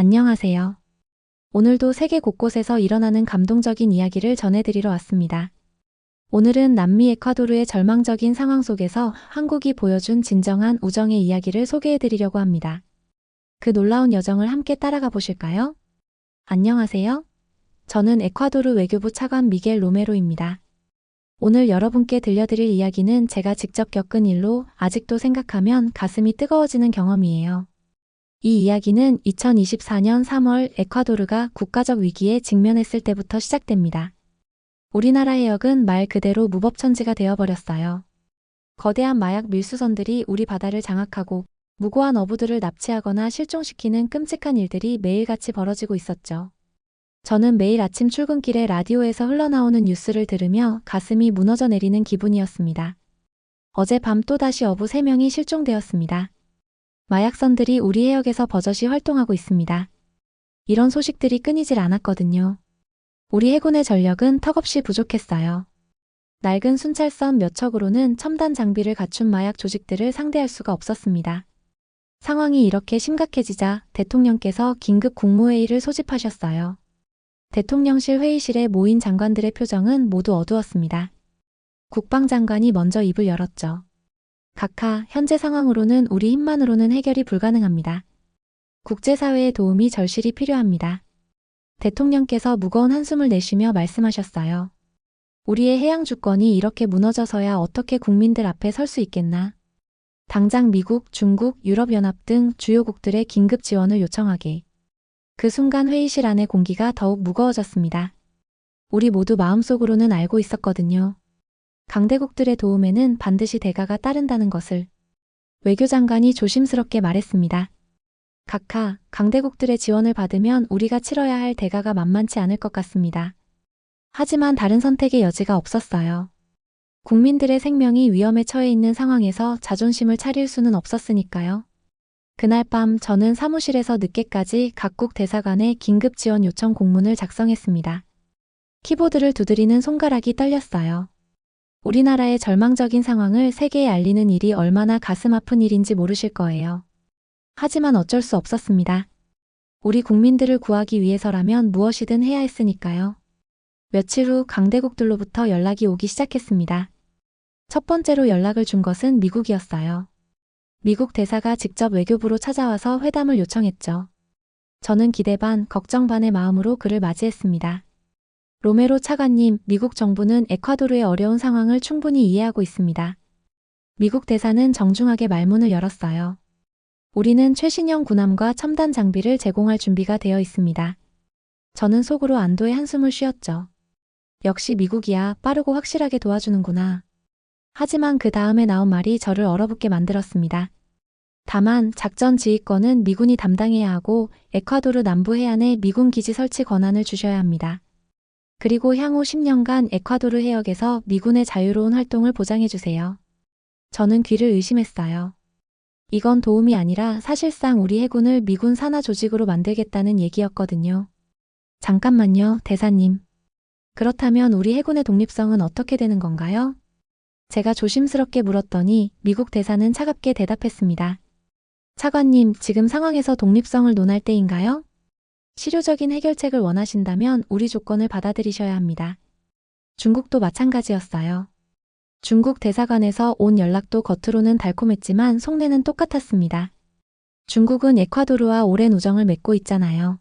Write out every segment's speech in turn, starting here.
안녕하세요. 오늘도 세계 곳곳에서 일어나는 감동적인 이야기를 전해드리러 왔습니다. 오늘은 남미 에콰도르의 절망적인 상황 속에서 한국이 보여준 진정한 우정의 이야기를 소개해드리려고 합니다. 그 놀라운 여정을 함께 따라가 보실까요? 안녕하세요. 저는 에콰도르 외교부 차관 미겔 로메로입니다. 오늘 여러분께 들려드릴 이야기는 제가 직접 겪은 일로 아직도 생각하면 가슴이 뜨거워지는 경험이에요. 이 이야기는 2024년 3월 에콰도르가 국가적 위기에 직면했을 때부터 시작됩니다. 우리나라 해역은 말 그대로 무법천지가 되어버렸어요. 거대한 마약 밀수선들이 우리 바다를 장악하고 무고한 어부들을 납치하거나 실종시키는 끔찍한 일들이 매일같이 벌어지고 있었죠. 저는 매일 아침 출근길에 라디오에서 흘러나오는 뉴스를 들으며 가슴이 무너져 내리는 기분이었습니다. 어젯밤 또다시 어부 3명이 실종되었습니다. 마약선들이 우리 해역에서 버젓이 활동하고 있습니다. 이런 소식들이 끊이질 않았거든요. 우리 해군의 전력은 턱없이 부족했어요. 낡은 순찰선 몇 척으로는 첨단 장비를 갖춘 마약 조직들을 상대할 수가 없었습니다. 상황이 이렇게 심각해지자 대통령께서 긴급 국무회의를 소집하셨어요. 대통령실 회의실에 모인 장관들의 표정은 모두 어두웠습니다. 국방장관이 먼저 입을 열었죠. 각하, 현재 상황으로는 우리 힘만으로는 해결이 불가능합니다. 국제사회의 도움이 절실히 필요합니다. 대통령께서 무거운 한숨을 내쉬며 말씀하셨어요. 우리의 해양 주권이 이렇게 무너져서야 어떻게 국민들 앞에 설 수 있겠나. 당장 미국, 중국, 유럽연합 등 주요국들의 긴급 지원을 요청하게. 그 순간 회의실 안의 공기가 더욱 무거워졌습니다. 우리 모두 마음속으로는 알고 있었거든요. 강대국들의 도움에는 반드시 대가가 따른다는 것을. 외교장관이 조심스럽게 말했습니다. 각하, 강대국들의 지원을 받으면 우리가 치러야 할 대가가 만만치 않을 것 같습니다. 하지만 다른 선택의 여지가 없었어요. 국민들의 생명이 위험에 처해 있는 상황에서 자존심을 차릴 수는 없었으니까요. 그날 밤 저는 사무실에서 늦게까지 각국 대사관에 긴급 지원 요청 공문을 작성했습니다. 키보드를 두드리는 손가락이 떨렸어요. 우리나라의 절망적인 상황을 세계에 알리는 일이 얼마나 가슴 아픈 일인지 모르실 거예요. 하지만 어쩔 수 없었습니다. 우리 국민들을 구하기 위해서라면 무엇이든 해야 했으니까요. 며칠 후 강대국들로부터 연락이 오기 시작했습니다. 첫 번째로 연락을 준 것은 미국이었어요. 미국 대사가 직접 외교부로 찾아와서 회담을 요청했죠. 저는 기대 반, 걱정 반의 마음으로 그를 맞이했습니다. 로메로 차관님, 미국 정부는 에콰도르의 어려운 상황을 충분히 이해하고 있습니다. 미국 대사는 정중하게 말문을 열었어요. 우리는 최신형 군함과 첨단 장비를 제공할 준비가 되어 있습니다. 저는 속으로 안도의 한숨을 쉬었죠. 역시 미국이야 빠르고 확실하게 도와주는구나. 하지만 그 다음에 나온 말이 저를 얼어붙게 만들었습니다. 다만 작전 지휘권은 미군이 담당해야 하고 에콰도르 남부 해안에 미군 기지 설치 권한을 주셔야 합니다. 그리고 향후 10년간 에콰도르 해역에서 미군의 자유로운 활동을 보장해 주세요. 저는 귀를 의심했어요. 이건 도움이 아니라 사실상 우리 해군을 미군 산하 조직으로 만들겠다는 얘기였거든요. 잠깐만요, 대사님. 그렇다면 우리 해군의 독립성은 어떻게 되는 건가요? 제가 조심스럽게 물었더니 미국 대사는 차갑게 대답했습니다. 차관님, 지금 상황에서 독립성을 논할 때인가요? 실효적인 해결책을 원하신다면 우리 조건을 받아들이셔야 합니다. 중국도 마찬가지였어요. 중국 대사관에서 온 연락도 겉으로는 달콤했지만 속내는 똑같았습니다. 중국은 에콰도르와 오랜 우정을 맺고 있잖아요.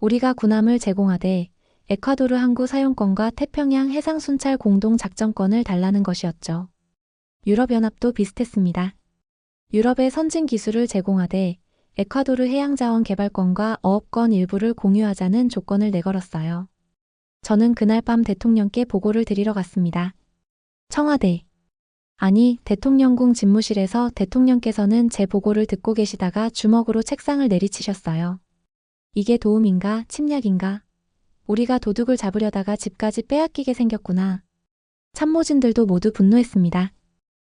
우리가 군함을 제공하되 에콰도르 항구 사용권과 태평양 해상 순찰 공동 작전권을 달라는 것이었죠. 유럽연합도 비슷했습니다. 유럽의 선진 기술을 제공하되 에콰도르 해양자원 개발권과 어업권 일부를 공유하자는 조건을 내걸었어요. 저는 그날 밤 대통령께 보고를 드리러 갔습니다. 청와대. 아니, 대통령궁 집무실에서 대통령께서는 제 보고를 듣고 계시다가 주먹으로 책상을 내리치셨어요. 이게 도움인가, 침략인가? 우리가 도둑을 잡으려다가 집까지 빼앗기게 생겼구나. 참모진들도 모두 분노했습니다.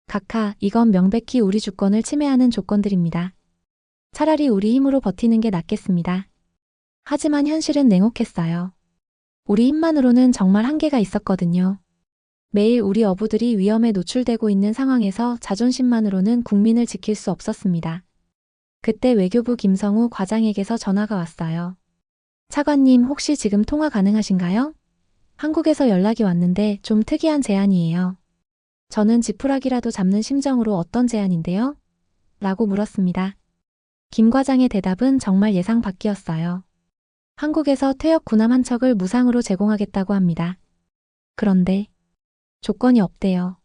각하, 이건 명백히 우리 주권을 침해하는 조건들입니다. 차라리 우리 힘으로 버티는 게 낫겠습니다. 하지만 현실은 냉혹했어요. 우리 힘만으로는 정말 한계가 있었거든요. 매일 우리 어부들이 위험에 노출되고 있는 상황에서 자존심만으로는 국민을 지킬 수 없었습니다. 그때 외교부 김성우 과장에게서 전화가 왔어요. 차관님 혹시 지금 통화 가능하신가요? 한국에서 연락이 왔는데 좀 특이한 제안이에요. 저는 지푸라기라도 잡는 심정으로 어떤 제안인데요? 라고 물었습니다. 김 과장의 대답은 정말 예상 밖이었어요. 한국에서 퇴역 군함 한 척을 무상으로 제공하겠다고 합니다. 그런데 조건이 없대요.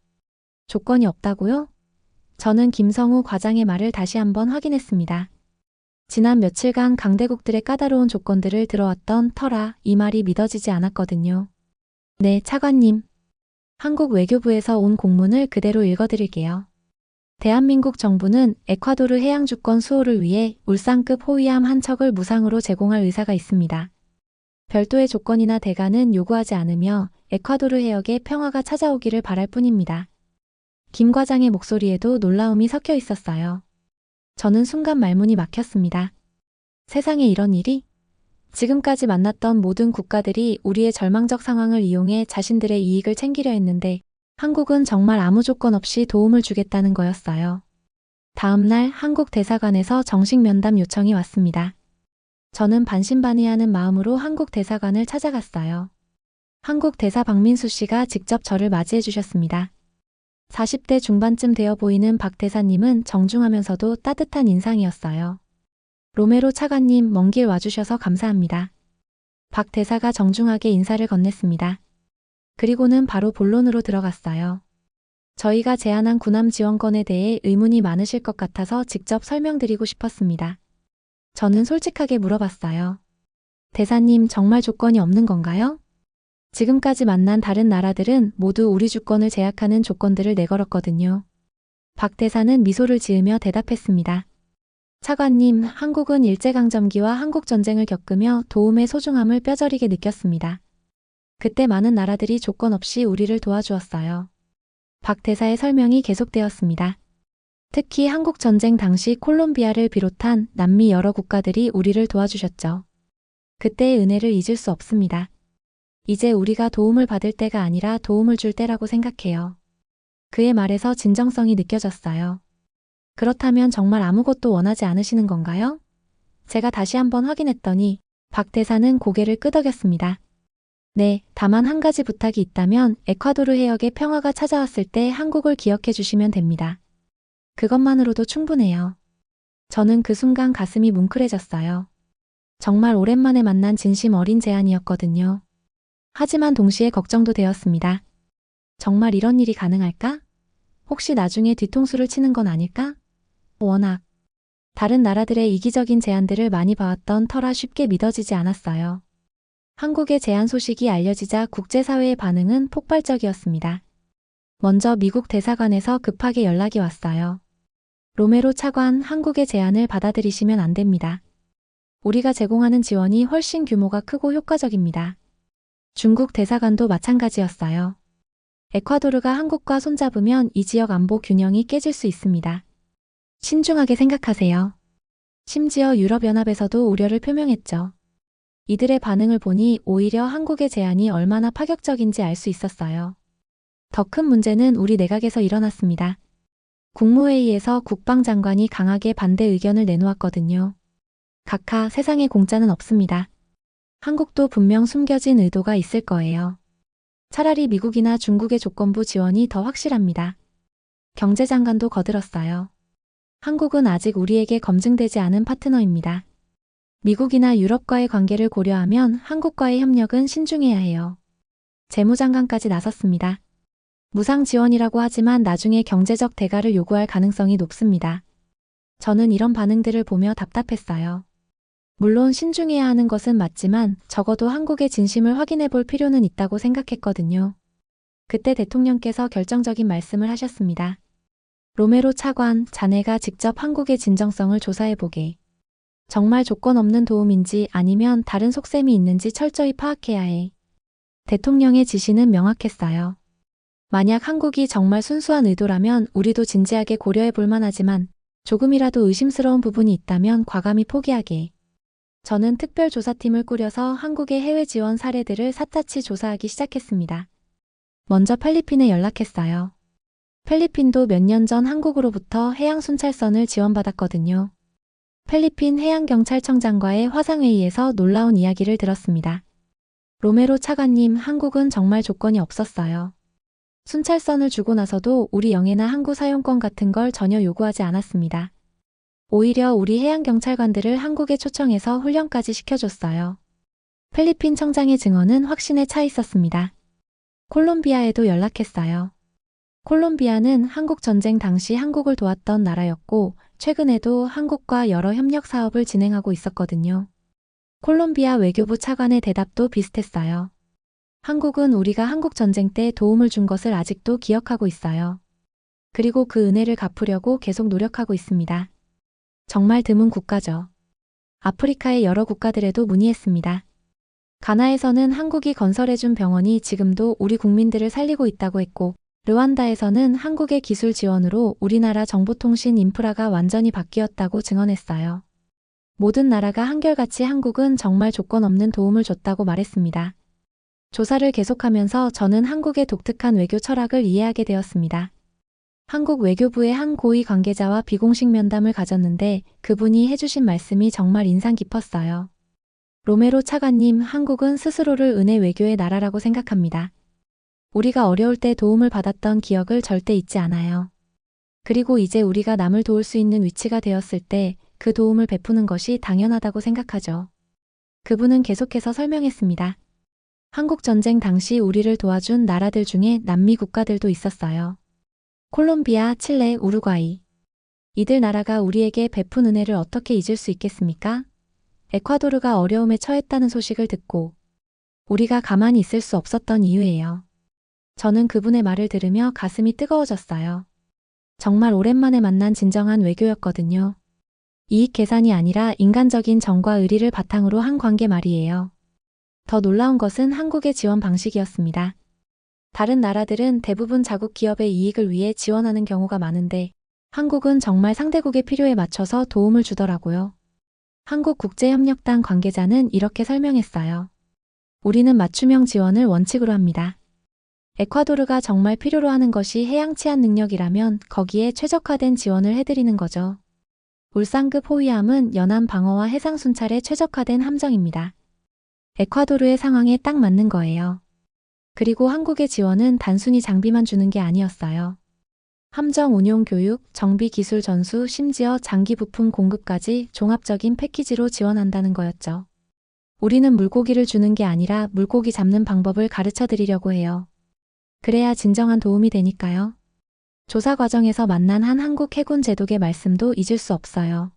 조건이 없다고요? 저는 김성우 과장의 말을 다시 한번 확인했습니다. 지난 며칠간 강대국들의 까다로운 조건들을 들어왔던 터라 이 말이 믿어지지 않았거든요. 네, 차관님. 한국 외교부에서 온 공문을 그대로 읽어드릴게요. 대한민국 정부는 에콰도르 해양 주권 수호를 위해 울산급 호위함 한 척을 무상으로 제공할 의사가 있습니다. 별도의 조건이나 대가는 요구하지 않으며 에콰도르 해역에 평화가 찾아오기를 바랄 뿐입니다. 김 과장의 목소리에도 놀라움이 섞여 있었어요. 저는 순간 말문이 막혔습니다. 세상에 이런 일이? 지금까지 만났던 모든 국가들이 우리의 절망적 상황을 이용해 자신들의 이익을 챙기려 했는데 한국은 정말 아무 조건 없이 도움을 주겠다는 거였어요. 다음 날 한국 대사관에서 정식 면담 요청이 왔습니다. 저는 반신반의하는 마음으로 한국 대사관을 찾아갔어요. 한국 대사 박민수 씨가 직접 저를 맞이해 주셨습니다. 40대 중반쯤 되어 보이는 박 대사님은 정중하면서도 따뜻한 인상이었어요. 로메로 차관님 먼 길 와주셔서 감사합니다. 박 대사가 정중하게 인사를 건넸습니다. 그리고는 바로 본론으로 들어갔어요. 저희가 제안한 군함 지원권에 대해 의문이 많으실 것 같아서 직접 설명드리고 싶었습니다. 저는 솔직하게 물어봤어요. 대사님 정말 조건이 없는 건가요? 지금까지 만난 다른 나라들은 모두 우리 주권을 제약하는 조건들을 내걸었거든요. 박 대사는 미소를 지으며 대답했습니다. 차관님, 한국은 일제강점기와 한국전쟁을 겪으며 도움의 소중함을 뼈저리게 느꼈습니다. 그때 많은 나라들이 조건 없이 우리를 도와주었어요. 박 대사의 설명이 계속되었습니다. 특히 한국 전쟁 당시 콜롬비아를 비롯한 남미 여러 국가들이 우리를 도와주셨죠. 그때의 은혜를 잊을 수 없습니다. 이제 우리가 도움을 받을 때가 아니라 도움을 줄 때라고 생각해요. 그의 말에서 진정성이 느껴졌어요. 그렇다면 정말 아무것도 원하지 않으시는 건가요? 제가 다시 한번 확인했더니 박 대사는 고개를 끄덕였습니다. 네, 다만 한 가지 부탁이 있다면 에콰도르 해역에 평화가 찾아왔을 때 한국을 기억해 주시면 됩니다. 그것만으로도 충분해요. 저는 그 순간 가슴이 뭉클해졌어요. 정말 오랜만에 만난 진심 어린 제안이었거든요. 하지만 동시에 걱정도 되었습니다. 정말 이런 일이 가능할까? 혹시 나중에 뒤통수를 치는 건 아닐까? 워낙 다른 나라들의 이기적인 제안들을 많이 봐왔던 터라 쉽게 믿어지지 않았어요. 한국의 제안 소식이 알려지자 국제사회의 반응은 폭발적이었습니다. 먼저 미국 대사관에서 급하게 연락이 왔어요. 로메로 차관 한국의 제안을 받아들이시면 안 됩니다. 우리가 제공하는 지원이 훨씬 규모가 크고 효과적입니다. 중국 대사관도 마찬가지였어요. 에콰도르가 한국과 손잡으면 이 지역 안보 균형이 깨질 수 있습니다. 신중하게 생각하세요. 심지어 유럽연합에서도 우려를 표명했죠. 이들의 반응을 보니 오히려 한국의 제안이 얼마나 파격적인지 알 수 있었어요. 더 큰 문제는 우리 내각에서 일어났습니다. 국무회의에서 국방장관이 강하게 반대 의견을 내놓았거든요. 각하 세상에 공짜는 없습니다. 한국도 분명 숨겨진 의도가 있을 거예요. 차라리 미국이나 중국의 조건부 지원이 더 확실합니다. 경제장관도 거들었어요. 한국은 아직 우리에게 검증되지 않은 파트너입니다. 미국이나 유럽과의 관계를 고려하면 한국과의 협력은 신중해야 해요. 재무장관까지 나섰습니다. 무상 지원이라고 하지만 나중에 경제적 대가를 요구할 가능성이 높습니다. 저는 이런 반응들을 보며 답답했어요. 물론 신중해야 하는 것은 맞지만 적어도 한국의 진심을 확인해 볼 필요는 있다고 생각했거든요. 그때 대통령께서 결정적인 말씀을 하셨습니다. 로메로 차관, 자네가 직접 한국의 진정성을 조사해 보게. 정말 조건 없는 도움인지 아니면 다른 속셈이 있는지 철저히 파악해야 해. 대통령의 지시는 명확했어요. 만약 한국이 정말 순수한 의도라면 우리도 진지하게 고려해 볼 만 하지만 조금이라도 의심스러운 부분이 있다면 과감히 포기하게. 저는 특별조사팀을 꾸려서 한국의 해외 지원 사례들을 샅샅이 조사하기 시작했습니다. 먼저 필리핀에 연락했어요. 필리핀도 몇 년 전 한국으로부터 해양 순찰선을 지원받았거든요. 필리핀 해양경찰청장과의 화상회의에서 놀라운 이야기를 들었습니다. 로메로 차관님, 한국은 정말 조건이 없었어요. 순찰선을 주고 나서도 우리 영해나 항구 사용권 같은 걸 전혀 요구하지 않았습니다. 오히려 우리 해양경찰관들을 한국에 초청해서 훈련까지 시켜줬어요. 필리핀 청장의 증언은 확신에 차 있었습니다. 콜롬비아에도 연락했어요. 콜롬비아는 한국 전쟁 당시 한국을 도왔던 나라였고, 최근에도 한국과 여러 협력 사업을 진행하고 있었거든요. 콜롬비아 외교부 차관의 대답도 비슷했어요. 한국은 우리가 한국 전쟁 때 도움을 준 것을 아직도 기억하고 있어요. 그리고 그 은혜를 갚으려고 계속 노력하고 있습니다. 정말 드문 국가죠. 아프리카의 여러 국가들에도 문의했습니다. 가나에서는 한국이 건설해준 병원이 지금도 우리 국민들을 살리고 있다고 했고, 르완다에서는 한국의 기술 지원으로 우리나라 정보통신 인프라가 완전히 바뀌었다고 증언했어요. 모든 나라가 한결같이 한국은 정말 조건 없는 도움을 줬다고 말했습니다. 조사를 계속하면서 저는 한국의 독특한 외교 철학을 이해하게 되었습니다. 한국 외교부의 한 고위 관계자와 비공식 면담을 가졌는데 그분이 해주신 말씀이 정말 인상 깊었어요. 로메로 차관님, 한국은 스스로를 은혜 외교의 나라라고 생각합니다. 우리가 어려울 때 도움을 받았던 기억을 절대 잊지 않아요. 그리고 이제 우리가 남을 도울 수 있는 위치가 되었을 때 그 도움을 베푸는 것이 당연하다고 생각하죠. 그분은 계속해서 설명했습니다. 한국 전쟁 당시 우리를 도와준 나라들 중에 남미 국가들도 있었어요. 콜롬비아, 칠레, 우루과이. 이들 나라가 우리에게 베푼 은혜를 어떻게 잊을 수 있겠습니까? 에콰도르가 어려움에 처했다는 소식을 듣고 우리가 가만히 있을 수 없었던 이유예요. 저는 그분의 말을 들으며 가슴이 뜨거워졌어요. 정말 오랜만에 만난 진정한 외교였거든요. 이익 계산이 아니라 인간적인 정과 의리를 바탕으로 한 관계 말이에요. 더 놀라운 것은 한국의 지원 방식이었습니다. 다른 나라들은 대부분 자국 기업의 이익을 위해 지원하는 경우가 많은데 한국은 정말 상대국의 필요에 맞춰서 도움을 주더라고요. 한국국제협력단 관계자는 이렇게 설명했어요. 우리는 맞춤형 지원을 원칙으로 합니다. 에콰도르가 정말 필요로 하는 것이 해양 치안 능력이라면 거기에 최적화된 지원을 해드리는 거죠. 울산급 호위함은 연안 방어와 해상 순찰에 최적화된 함정입니다. 에콰도르의 상황에 딱 맞는 거예요. 그리고 한국의 지원은 단순히 장비만 주는 게 아니었어요. 함정 운용 교육, 정비 기술 전수, 심지어 장기 부품 공급까지 종합적인 패키지로 지원한다는 거였죠. 우리는 물고기를 주는 게 아니라 물고기 잡는 방법을 가르쳐 드리려고 해요. 그래야 진정한 도움이 되니까요. 조사 과정에서 만난 한 한국 해군 제독의 말씀도 잊을 수 없어요.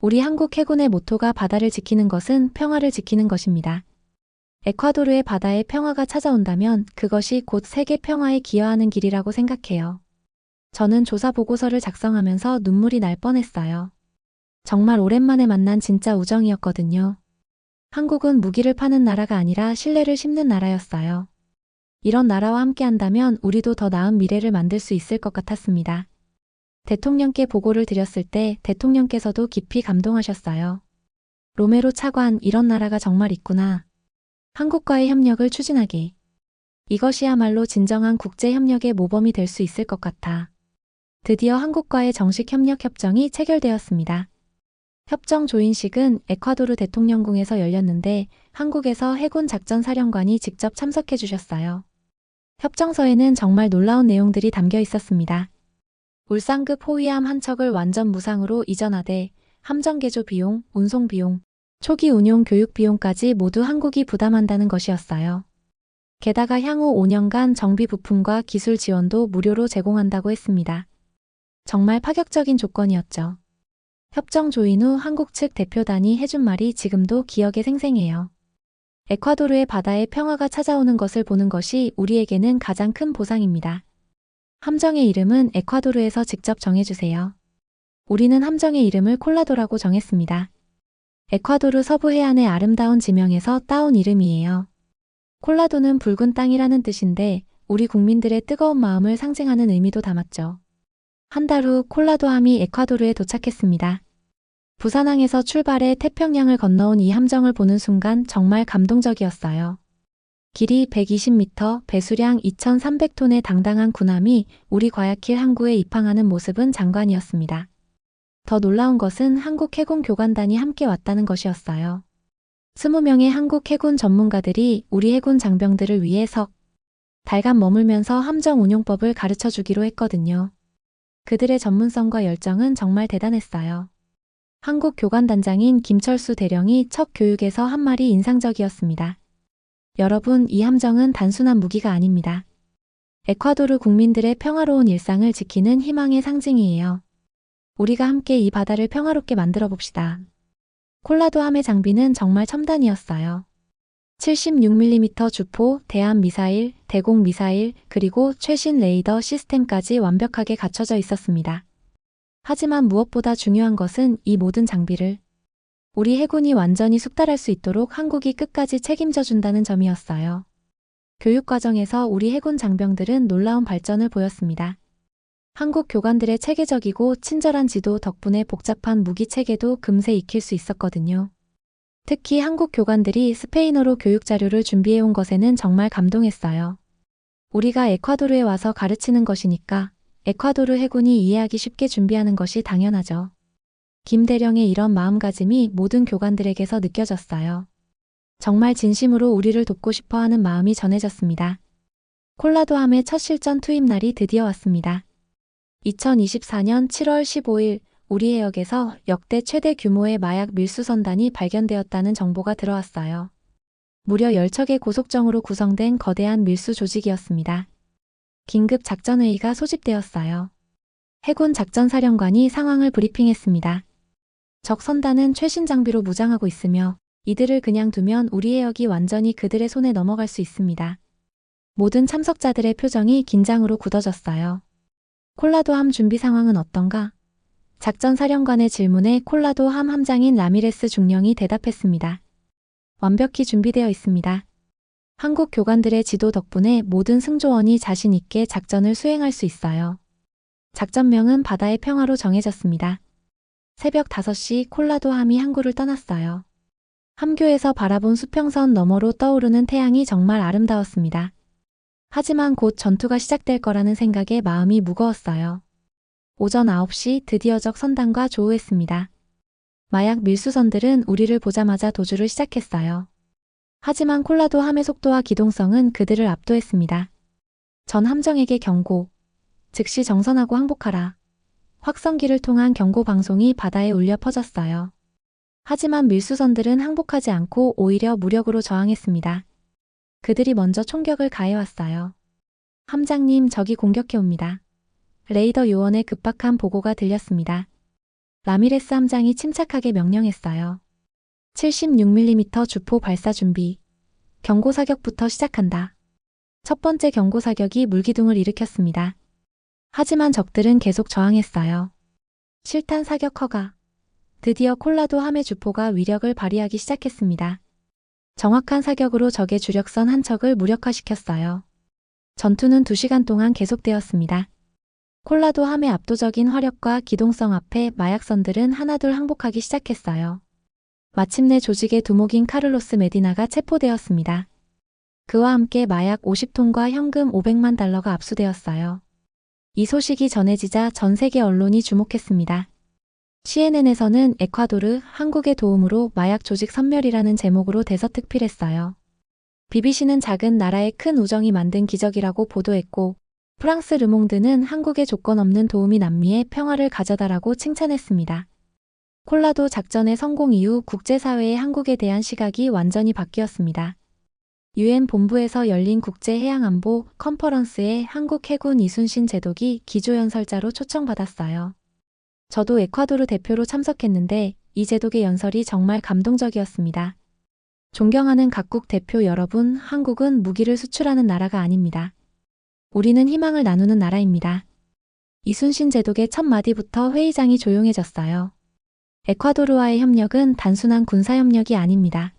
우리 한국 해군의 모토가 바다를 지키는 것은 평화를 지키는 것입니다. 에콰도르의 바다에 평화가 찾아온다면 그것이 곧 세계 평화에 기여하는 길이라고 생각해요. 저는 조사 보고서를 작성하면서 눈물이 날 뻔했어요. 정말 오랜만에 만난 진짜 우정이었거든요. 한국은 무기를 파는 나라가 아니라 신뢰를 심는 나라였어요. 이런 나라와 함께 한다면 우리도 더 나은 미래를 만들 수 있을 것 같았습니다. 대통령께 보고를 드렸을 때 대통령께서도 깊이 감동하셨어요. 로메로 차관, 이런 나라가 정말 있구나. 한국과의 협력을 추진하기. 이것이야말로 진정한 국제협력의 모범이 될 수 있을 것 같아. 드디어 한국과의 정식 협력 협정이 체결되었습니다. 협정 조인식은 에콰도르 대통령궁에서 열렸는데 한국에서 해군 작전 사령관이 직접 참석해 주셨어요. 협정서에는 정말 놀라운 내용들이 담겨 있었습니다. 울산급 호위함 한 척을 완전 무상으로 이전하되 함정 개조 비용, 운송 비용, 초기 운용 교육 비용까지 모두 한국이 부담한다는 것이었어요. 게다가 향후 5년간 정비 부품과 기술 지원도 무료로 제공한다고 했습니다. 정말 파격적인 조건이었죠. 협정 조인 후 한국 측 대표단이 해준 말이 지금도 기억에 생생해요. 에콰도르의 바다에 평화가 찾아오는 것을 보는 것이 우리에게는 가장 큰 보상입니다. 함정의 이름은 에콰도르에서 직접 정해주세요. 우리는 함정의 이름을 콜라도라고 정했습니다. 에콰도르 서부 해안의 아름다운 지명에서 따온 이름이에요. 콜라도는 붉은 땅이라는 뜻인데 우리 국민들의 뜨거운 마음을 상징하는 의미도 담았죠. 한 달 후 콜라도함이 에콰도르에 도착했습니다. 부산항에서 출발해 태평양을 건너온 이 함정을 보는 순간 정말 감동적이었어요. 길이 120m, 배수량 2,300톤의 당당한 군함이 우리 과야킬 항구에 입항하는 모습은 장관이었습니다. 더 놀라운 것은 한국 해군 교관단이 함께 왔다는 것이었어요. 20명의 한국 해군 전문가들이 우리 해군 장병들을 위해 석 달간 머물면서 함정 운용법을 가르쳐 주기로 했거든요. 그들의 전문성과 열정은 정말 대단했어요. 한국 교관단장인 김철수 대령이 첫 교육에서 한 말이 인상적이었습니다. 여러분, 이 함정은 단순한 무기가 아닙니다. 에콰도르 국민들의 평화로운 일상을 지키는 희망의 상징이에요. 우리가 함께 이 바다를 평화롭게 만들어 봅시다. 콜라도 함의 장비는 정말 첨단이었어요. 76mm 주포, 대함 미사일, 대공 미사일, 그리고 최신 레이더 시스템까지 완벽하게 갖춰져 있었습니다. 하지만 무엇보다 중요한 것은 이 모든 장비를 우리 해군이 완전히 숙달할 수 있도록 한국이 끝까지 책임져 준다는 점이었어요. 교육 과정에서 우리 해군 장병들은 놀라운 발전을 보였습니다. 한국 교관들의 체계적이고 친절한 지도 덕분에 복잡한 무기 체계도 금세 익힐 수 있었거든요. 특히 한국 교관들이 스페인어로 교육 자료를 준비해 온 것에는 정말 감동했어요. 우리가 에콰도르에 와서 가르치는 것이니까 에콰도르 해군이 이해하기 쉽게 준비하는 것이 당연하죠. 김 대령의 이런 마음가짐이 모든 교관들에게서 느껴졌어요. 정말 진심으로 우리를 돕고 싶어 하는 마음이 전해졌습니다. 콜라도함의 첫 실전 투입 날이 드디어 왔습니다. 2024년 7월 15일 우리 해역에서 역대 최대 규모의 마약 밀수선단이 발견되었다는 정보가 들어왔어요. 무려 10척의 고속정으로 구성된 거대한 밀수 조직이었습니다. 긴급 작전회의가 소집되었어요. 해군 작전사령관이 상황을 브리핑했습니다. 적 선단은 최신 장비로 무장하고 있으며 이들을 그냥 두면 우리 해역이 완전히 그들의 손에 넘어갈 수 있습니다. 모든 참석자들의 표정이 긴장으로 굳어졌어요. 콜라도 함 준비 상황은 어떤가? 작전 사령관의 질문에 콜라도 함 함장인 라미레스 중령이 대답했습니다. 완벽히 준비되어 있습니다. 한국 교관들의 지도 덕분에 모든 승조원이 자신 있게 작전을 수행할 수 있어요. 작전명은 바다의 평화로 정해졌습니다. 새벽 5시 콜라도 함이 항구를 떠났어요. 함교에서 바라본 수평선 너머로 떠오르는 태양이 정말 아름다웠습니다. 하지만 곧 전투가 시작될 거라는 생각에 마음이 무거웠어요. 오전 9시 드디어 적 선단과 조우했습니다. 마약 밀수선들은 우리를 보자마자 도주를 시작했어요. 하지만 콜라도 함의 속도와 기동성은 그들을 압도했습니다. 전 함정에게 경고. 즉시 정선하고 항복하라. 확성기를 통한 경고 방송이 바다에 울려 퍼졌어요. 하지만 밀수선들은 항복하지 않고 오히려 무력으로 저항했습니다. 그들이 먼저 총격을 가해왔어요. 함장님, 적이 공격해옵니다. 레이더 요원의 급박한 보고가 들렸습니다. 라미레스 함장이 침착하게 명령했어요. 76mm 주포 발사 준비. 경고 사격부터 시작한다. 첫 번째 경고 사격이 물기둥을 일으켰습니다. 하지만 적들은 계속 저항했어요. 실탄 사격 허가. 드디어 콜라도 함의 주포가 위력을 발휘하기 시작했습니다. 정확한 사격으로 적의 주력선 한 척을 무력화시켰어요. 전투는 2시간 동안 계속되었습니다. 콜라도 함의 압도적인 화력과 기동성 앞에 마약선들은 하나둘 항복하기 시작했어요. 마침내 조직의 두목인 카를로스 메디나가 체포되었습니다. 그와 함께 마약 50톤과 현금 500만 달러가 압수되었어요. 이 소식이 전해지자 전 세계 언론이 주목했습니다. CNN에서는 에콰도르, 한국의 도움으로 마약 조직 선멸이라는 제목으로 대서특필했어요. BBC는 작은 나라의 큰 우정이 만든 기적이라고 보도했고, 프랑스 르몽드는 한국의 조건 없는 도움이 남미에 평화를 가져다라고 칭찬했습니다. 콜라도 작전의 성공 이후 국제사회의 한국에 대한 시각이 완전히 바뀌었습니다. 유엔 본부에서 열린 국제해양안보 컨퍼런스에 한국 해군 이순신 제독이 기조연설자로 초청받았어요. 저도 에콰도르 대표로 참석했는데 이 제독의 연설이 정말 감동적이었습니다. 존경하는 각국 대표 여러분, 한국은 무기를 수출하는 나라가 아닙니다. 우리는 희망을 나누는 나라입니다. 이순신 제독의 첫 마디부터 회의장이 조용해졌어요. 에콰도르와의 협력은 단순한 군사협력이 아닙니다.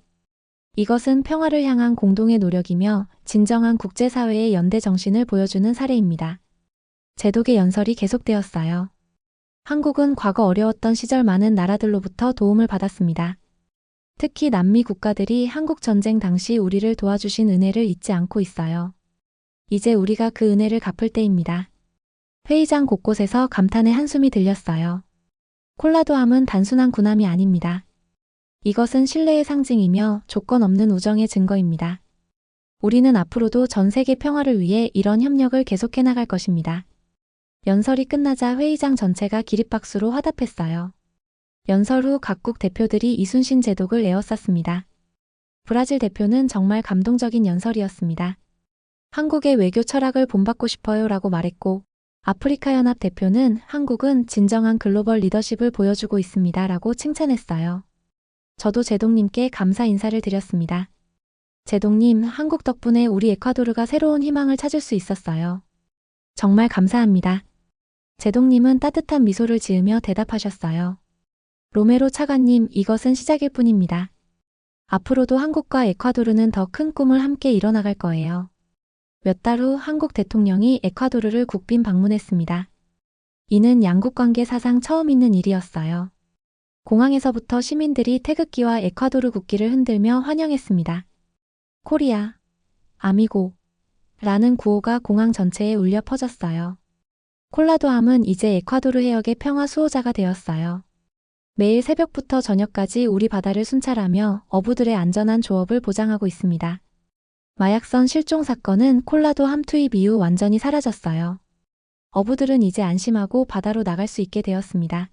이것은 평화를 향한 공동의 노력이며 진정한 국제사회의 연대 정신을 보여주는 사례입니다. 제독의 연설이 계속되었어요. 한국은 과거 어려웠던 시절 많은 나라들로부터 도움을 받았습니다. 특히 남미 국가들이 한국 전쟁 당시 우리를 도와주신 은혜를 잊지 않고 있어요. 이제 우리가 그 은혜를 갚을 때입니다. 회의장 곳곳에서 감탄의 한숨이 들렸어요. 콜라도함은 단순한 군함이 아닙니다. 이것은 신뢰의 상징이며 조건 없는 우정의 증거입니다. 우리는 앞으로도 전 세계 평화를 위해 이런 협력을 계속해 나갈 것입니다. 연설이 끝나자 회의장 전체가 기립박수로 화답했어요. 연설 후 각국 대표들이 이순신 제독을 에워쌌습니다. 브라질 대표는 정말 감동적인 연설이었습니다. 한국의 외교 철학을 본받고 싶어요 라고 말했고, 아프리카 연합 대표는 한국은 진정한 글로벌 리더십을 보여주고 있습니다 라고 칭찬했어요. 저도 제동님께 감사 인사를 드렸습니다. 제동님, 한국 덕분에 우리 에콰도르가 새로운 희망을 찾을 수 있었어요. 정말 감사합니다. 제동님은 따뜻한 미소를 지으며 대답하셨어요. 로메로 차관님, 이것은 시작일 뿐입니다. 앞으로도 한국과 에콰도르는 더 큰 꿈을 함께 이뤄나갈 거예요. 몇 달 후 한국 대통령이 에콰도르를 국빈 방문했습니다. 이는 양국 관계 사상 처음 있는 일이었어요. 공항에서부터 시민들이 태극기와 에콰도르 국기를 흔들며 환영했습니다. 코리아, 아미고, 라는 구호가 공항 전체에 울려 퍼졌어요. 콜라도함은 이제 에콰도르 해역의 평화 수호자가 되었어요. 매일 새벽부터 저녁까지 우리 바다를 순찰하며 어부들의 안전한 조업을 보장하고 있습니다. 마약선 실종 사건은 콜라도 함 투입 이후 완전히 사라졌어요. 어부들은 이제 안심하고 바다로 나갈 수 있게 되었습니다.